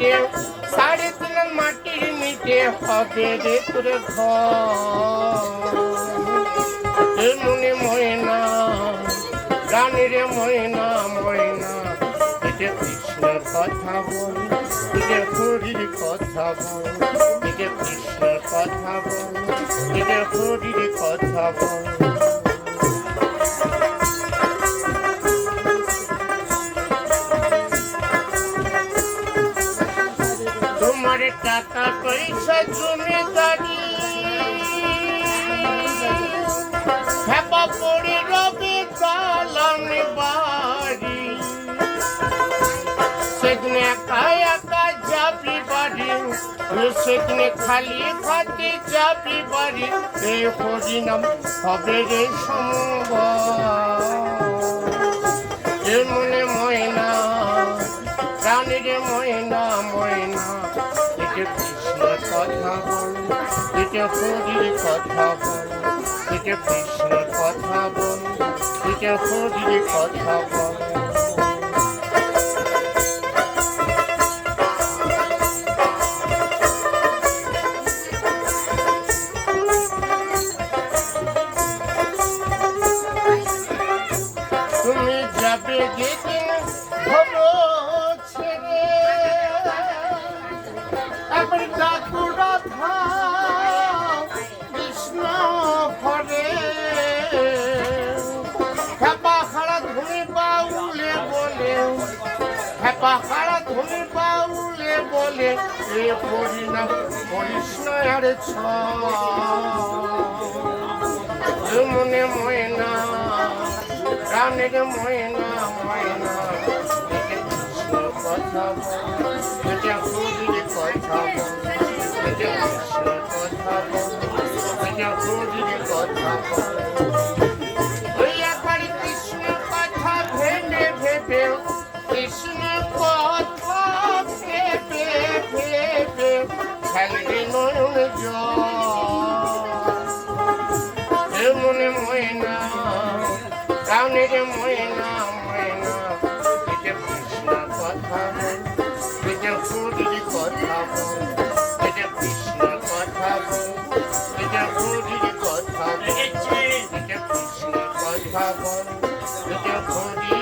নিচে সাড়ে তিন মাটির নিচে হবে রে তোর ঘর মনে ময়না রানীর ময়না ময়না এটা কৃষ্ণের কথা বল এটা হরির কথা বল এটা কৃষ্ণের কথা বল এটা হরির কথা বল তোমার টাকা পয়সা জমিদারি। হেপা পড়ে রবে দালান বাড়ি। সেদিনে একা একা যাবি বাড়ি। সেদিনে খালি খাতে যাবি বাড়ি। এই হরিনাম হবে রে সম্ভব কথা বল এটা হরির কথা বল এটা কৃষ্ণের কথা বল এটা হরির কথা বল। তুমি যাবে যেদিন হব হেপা খাড়া ধুনি বাউলে বলে, এ হরিনাম কৃষ্ণ আর ছ মনে ময়না, প্রাণের ময়না ময়না কথা এটা হরির কথা এটা কথা এটা হরির কথা খেলবে নয়ন এ মনে ময়না প্রাণের ময়না ময়না এটা কৃষ্ণ কথা এটা হরির কথা এটা কৃষ্ণ কথা এটা হরির কথা এটা কৃষ্ণ কথা এটা বল